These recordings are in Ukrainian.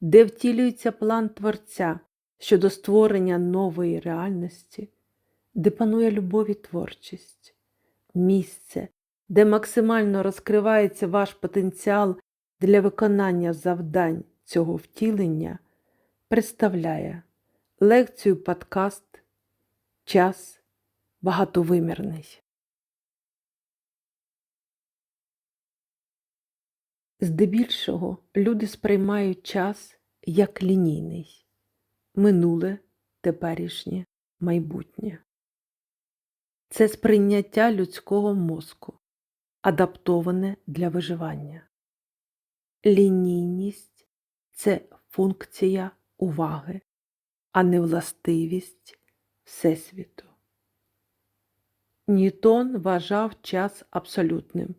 де втілюється план Творця щодо створення нової реальності, де панує любов і творчість. Місце, де максимально розкривається ваш потенціал для виконання завдань цього втілення, представляє лекцію подкаст Час багатовимірний. Здебільшого люди сприймають час як лінійний минуле, теперішнє, майбутнє. Це сприйняття людського мозку, адаптоване для виживання. Лінійність це функція уваги, а не властивість Всесвіту. Ньютон вважав час абсолютним,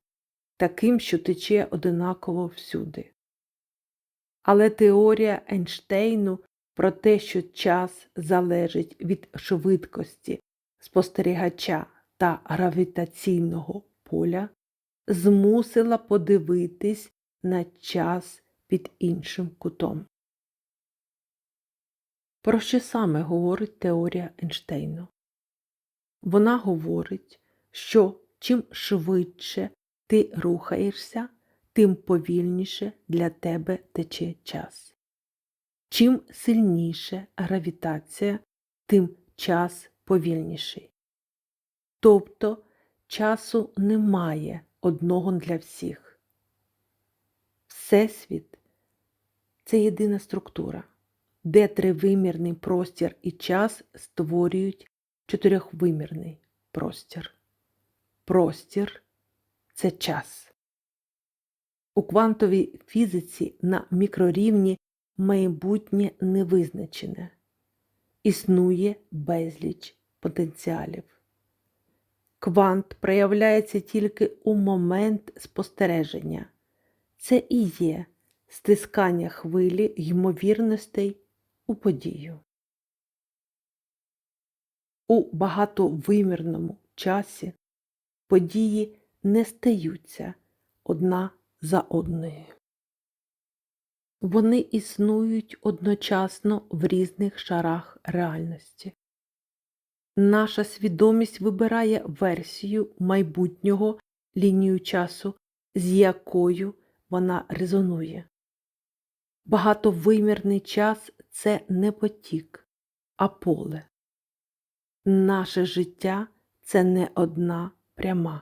таким, що тече одинаково всюди. Але теорія Ейнштейну про те, що час залежить від швидкості спостерігача та гравітаційного поля, змусила подивитись на час під іншим кутом. Про що саме говорить теорія Ейнштейну? Вона говорить, що чим швидше ти рухаєшся, тим повільніше для тебе тече час. Чим сильніше гравітація, тим час повільніший. Тобто часу немає одного для всіх. Всесвіт це єдина структура, де тривимірний простір і час створюють чотирьохвимірний простір. Простір це час. У квантовій фізиці на мікрорівні майбутнє невизначене. Існує безліч потенціалів. Квант проявляється тільки у момент спостереження. Це і є стискання хвилі ймовірностей у подію. У багатовимірному часі події не стаються одна за одною. Вони існують одночасно в різних шарах реальності. Наша свідомість вибирає версію майбутнього лінію часу, з якою вона резонує. Багатовимірний час це не потік, а поле. Наше життя це не одна пряма,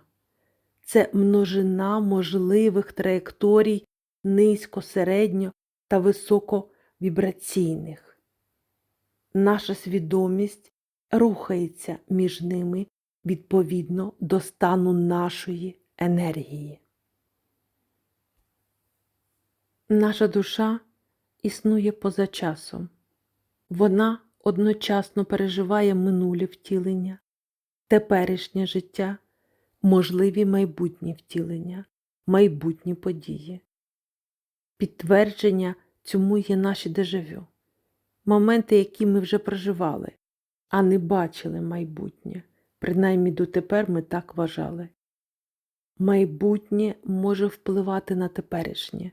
це множина можливих траєкторій низько, середньо та високовібраційних. Наша свідомість рухається між ними відповідно до стану нашої енергії. Наша душа існує поза часом. Вона одночасно переживає минулі втілення, теперішнє життя, можливі майбутні втілення, майбутні події. Підтвердження цьому є наші дежавю, моменти, які ми вже проживали, а не бачили майбутнє, принаймні дотепер ми так вважали. Майбутнє може впливати на теперішнє.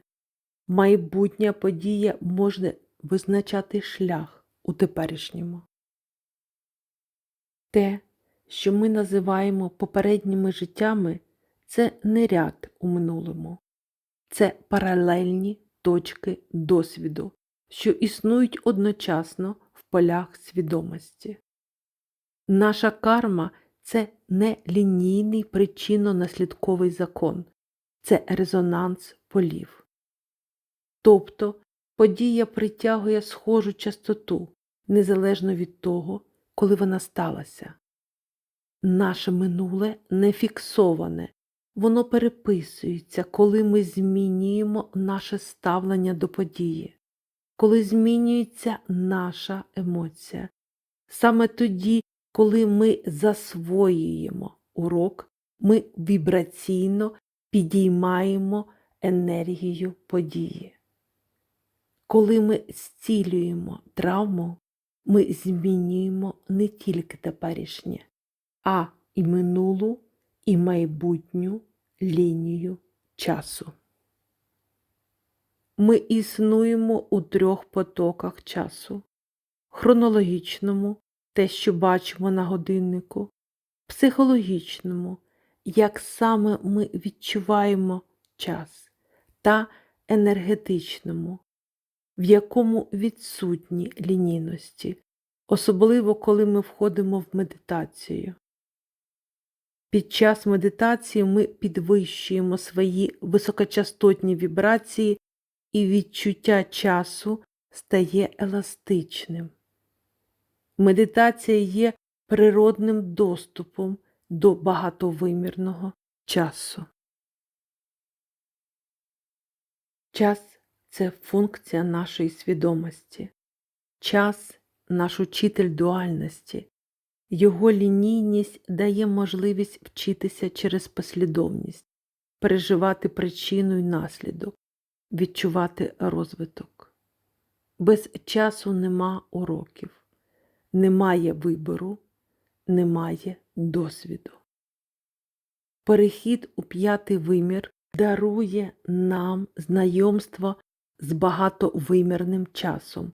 Майбутня подія може визначати шлях у теперішньому. Те, що ми називаємо попередніми життями, це не ряд у минулому, це паралельні точки досвіду, що існують одночасно в полях свідомості. Наша карма це не лінійний причинно-наслідковий закон, це резонанс полів. Тобто подія притягує схожу частоту, незалежно від того, коли вона сталася. Наше минуле не фіксоване, воно переписується, коли ми змінюємо наше ставлення до події. коли змінюється наша емоція. Саме тоді, коли ми засвоюємо урок, ми вібраційно підіймаємо енергію події. Коли ми зцілюємо травму, ми змінюємо не тільки теперішнє, а і минулу, і майбутню лінію часу. Ми існуємо у трьох потоках часу: хронологічному, те, що бачимо на годиннику, психологічному, як саме ми відчуваємо час, та енергетичному, в якому відсутні лінійності, особливо коли ми входимо в медитацію. Під час медитації ми підвищуємо свої високочастотні вібрації і відчуття часу стає еластичним. Медитація є природним доступом до багатовимірного часу. Час це функція нашої свідомості. Час наш учитель дуальності. Його лінійність дає можливість вчитися через послідовність, переживати причину й наслідок, відчувати розвиток. Без часу нема уроків, немає вибору, немає досвіду. Перехід у п'ятий вимір дарує нам знайомство з багатовимірним часом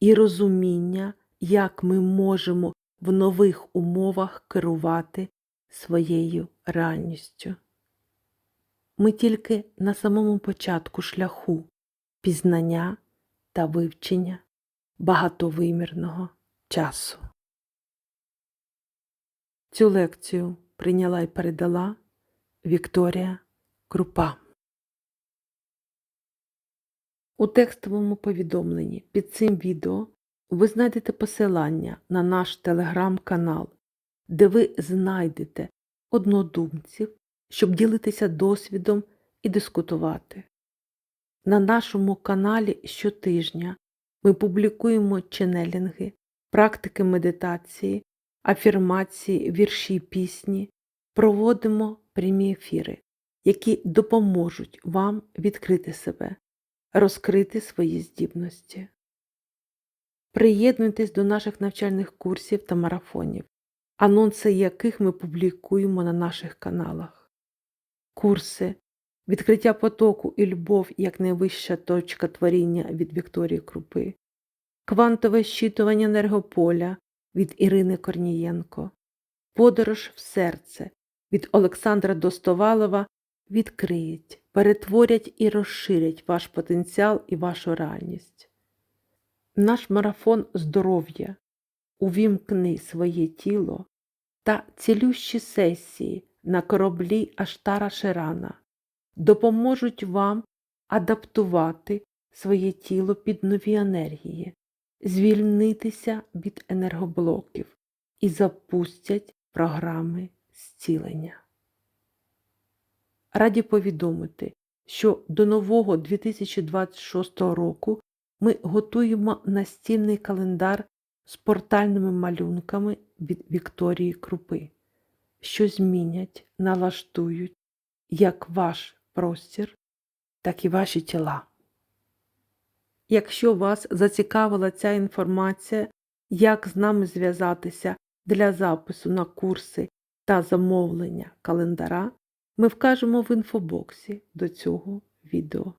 і розуміння, як ми можемо в нових умовах керувати своєю реальністю. Ми тільки на самому початку шляху пізнання та вивчення багатовимірного часу. Цю лекцію прийняла і передала Вікторія Крупа. У текстовому повідомленні під цим відео ви знайдете посилання на наш телеграм-канал, де ви знайдете однодумців, щоб ділитися досвідом і дискутувати. На нашому каналі щотижня ми публікуємо ченелінги, практики медитації, афірмації, вірші пісні, проводимо прямі ефіри, які допоможуть вам відкрити себе, розкрити свої здібності. Приєднуйтесь до наших навчальних курсів та марафонів, анонси яких ми публікуємо на наших каналах. Курси Відкриття потоку і любов як найвища точка творіння від Вікторії Крупи, Квантове щитування енергополя від Ірини Корнієнко, Подорож в серце від Олександра Достовалова відкриють, перетворять і розширять ваш потенціал і вашу реальність. Наш марафон здоров'я, увімкни своє тіло та цілющі сесії на кораблі Аштара Ширана допоможуть вам адаптувати своє тіло під нові енергії, звільнитися від енергоблоків і запустять програми зцілення. Раді повідомити, що до нового 2026 року ми готуємо настільний календар з портальними малюнками від Вікторії Крупи, що змінять, налаштують як ваш простір, так і ваші тіла. Якщо вас зацікавила ця інформація, як з нами зв'язатися для запису на курси та замовлення календара, ми вкажемо в інфобоксі до цього відео.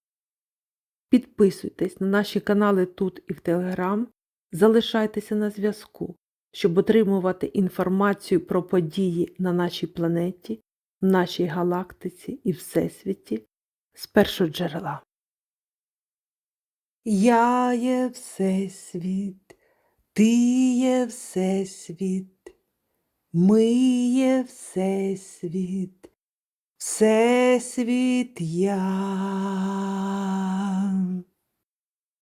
Підписуйтесь на наші канали тут і в Телеграм, залишайтеся на зв'язку, щоб отримувати інформацію про події на нашій планеті, нашій галактиці і Всесвіті з першого джерела. Я є Всесвіт, ти є Всесвіт, ми є Всесвіт, Всесвіт я.